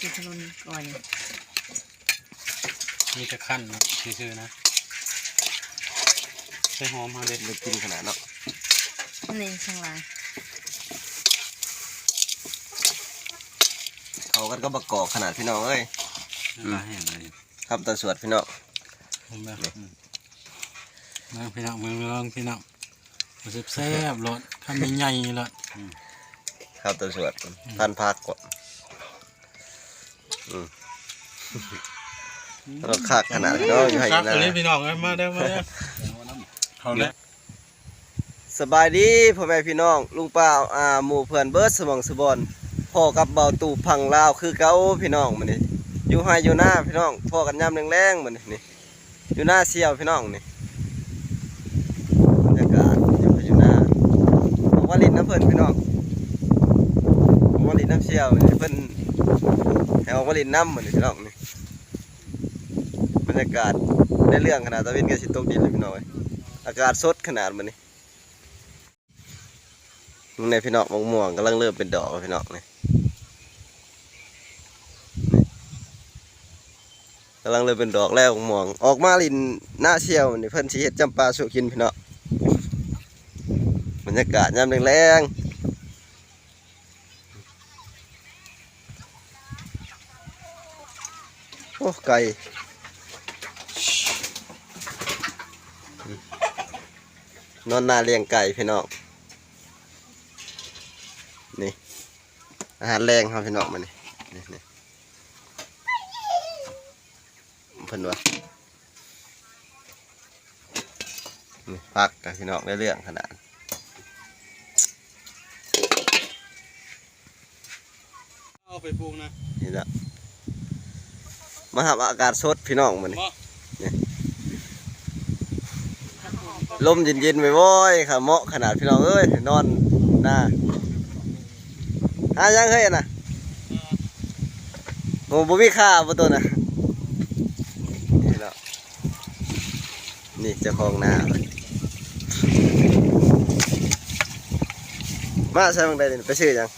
กินขนมก่อนมีแต่ขั้นนะซื่อๆนะใส่หอมมาเด็ดเลยกินขนาดเนาะนี่ช่างลายเขากันก็บักกอกขนาดพี่น้องเอ้ยลายแห้งเลยครับตาสวดพี่น้องผมแบบนะพี่น้องมือลองพี่น้องรู้สึกแซ่บรสทำใหญ่ๆเลยครับตาสวดท่านพักก่อน อืมแล้วก็คากขนาดพี่น้องอยู่ให้ครับนะเลยพี่น้องเอ้ยมาเด้อมาเด้อเขาเลยสบายดีพ่อแม่พี่น้อง ลุงป้าอ่าหมู่เพื่อนเบิร์ดสมองสบอนพ่อกับเบาตู่พังลาวคือเก้าพี่น้องมันนี่อยู่ให้อยู่หน้าพี่น้องพ่อกันย่ำแรงๆมันนี่อยู่หน้าเสียวพี่น้องนี่บรรยากาศอยู่ให้อยู่หน้าบอกว่าลิ้นน้ำเพิ่นพี่น้องบอกว่าลิ้นน้ำเสียวนี่เพิ่นให้ ออกว่าลินน้ำเหมันนี่พี่น้องนี่บรรยากาศได้เรื่องขนาดตะเวนก็สิตกดินเลยพี่น้องเอ้ยอากาศสดขนาดมันนี่มึงในพี่น้องมะม่วงกำลังเริ่มเป็นดอกพี่น้องนี่กำลังเริ่มเป็นดอกแล้วมะม่วงออกมาลินหน้าเชี่ยวนี่เพิ่นสิเฮ็ดจำปาสุกินพี่น้องบรรยากาศยามแรงๆ โอ้ไก่นอนนาเลี้ยงไก่พี่น้องนี่อาหารแรงครับพี่น้องมานี่นี่นี่เพิ่นว่านี่พักกับพี่น้องได้เรื่องขนาดเอาไปปรุงนะนี่ละ มาหับอากาศสดพี่น้องมานี่บ่ลมเย็นๆไปว้อยค่ะเหมาะขนาดพี่น้องเอ้ยนอนหน้าหายังเฮ้ยน่ะโอ้บ่มีค่าบ่ตัวน่ะนี่แล้วนี่เจ้าของหน้าเพิ่นมาใช่บางใดนี่ไปซื้อยัง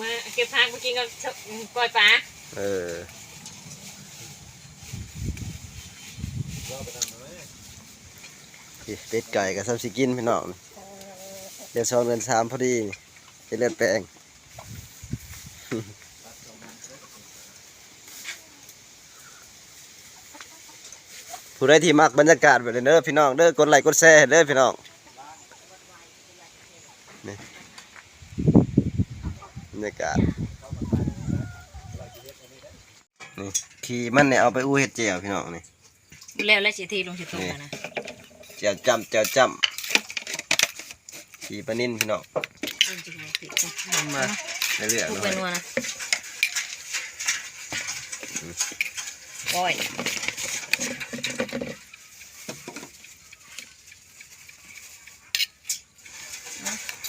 มาเก็บพักเมื่อกี้ก็ปล่อยปลาเออ เป็ดไก่กับซับสิกินพี่น้องเดือนสองเดือนสามพอดีเป็นเลือดแปลงผู้ใดที่มักบรรยากาศแบบนี้เด้อพี่น้องเด้อกดไลค์กดแชร์เด้อพี่น้องบรรยากาศนี่ขี่มันเนี่ยเอาไปอู้เห็ดเจียวพี่น้องนี่ แล้วแล้วเสียทีลงเสียตรงแล้วนะเจียวจำเจียวจำขี่ปลานิ่นพี่น้องเป็นจริงๆผิดจ้ะมาเรื่อยทุๆกเนาะเป็นวัวนะปล่อย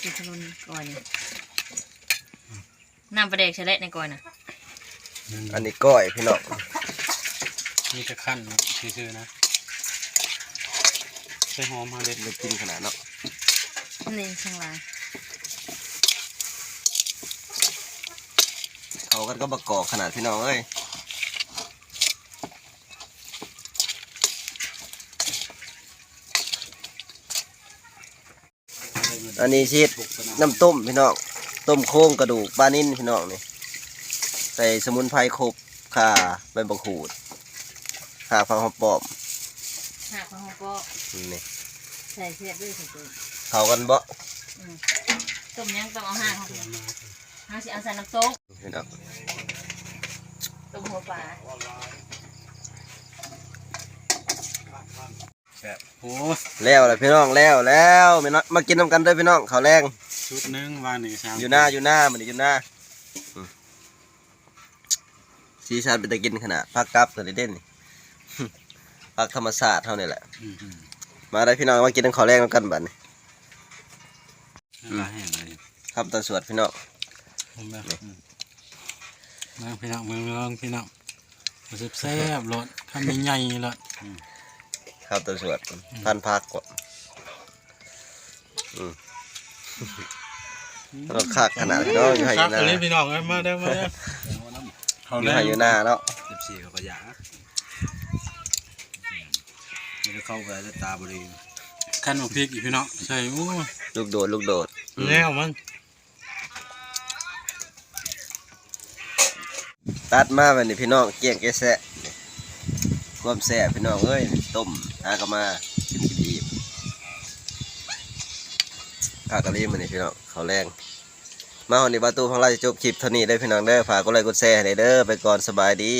กินขนมก่อนน้ำปลาแดกเฉลยในก่อนนะอันนี้ก้อยพี่น้อง มีแต่ขั้นนะซื่อๆนะใส่หอมมาเด็ดเลยกินขนาดเนาะนี่ช่างลายเขากันก็บักกอกขนาดพี่น้องเอ้ยอันนี้ชีดน้ำต้มพี่น้องต้มโค้งกระดูกปลานิ่นพี่น้องนี่ใส่สมุนไพรครบข่าใบบักขูด ข่าฟังหอมปอมหากเขาก็นี่ใส่เสียบด้วยสิตัวเขากันบ่ต้มยังต้องเอาห้างเขาไปห้างสิเอาใส่น้ำซุปพี่น้องต้มหัวปลาแซ่บโอ้แล้วแหละพี่น้องแล้วแล้วแม่น้อยมากินน้ำกันเด้อพี่น้องข้าวแรงชุดหนึงวางหนึ่งสามอยู่หน้าอยู่หน้ามันนี่อยู่หน้าอืมสีชันเป็นตะกินขนาดพักกับตัวนี้เด่นนี่ พักธรรมศาสตร์เท่านี้แหละอืมอืมมาได้พี่น้องมากินน้ำข้าวแรงน้ำกันบัดนี้ลายแห้งเลยครับตาสวดพี่น้องผมแบบอืมนะพี่น้องมือลองพี่น้องรู้สึกแซ่บรสทำใหญ่ๆเลยครับตาสวดท่านพักก่อนอืมแล้วก็คากขนาดพี่น้องอยู่ให้ครับนะเลยพี่น้องเอ้ยมาเด้อมาเด้อเขาอยู่แล้ไห้อยู่หน้าเนาะสิบสี่เขาก็อยากไม่ได้เข้าไปแล้วตาบริขั้นของพริกอีกพี่น้องใช่โอ้ยลูกโดด ลูกโดดแล้วมัน ตัดมาแบบนี้พี่น้องเกี่ยงแกะแซะความแซ่บพี่น้องเอ้ยต้มหากะมากินกินอีบขากะลีมันนี่พี่น้องเขาวแรง มาหอนนี้ประตูของเราจะจบคลิปเท่านี้ได้พี่น้องเด้อฝากกดไลค์กดแชร์ให้เด้อไปก่อนสบายดี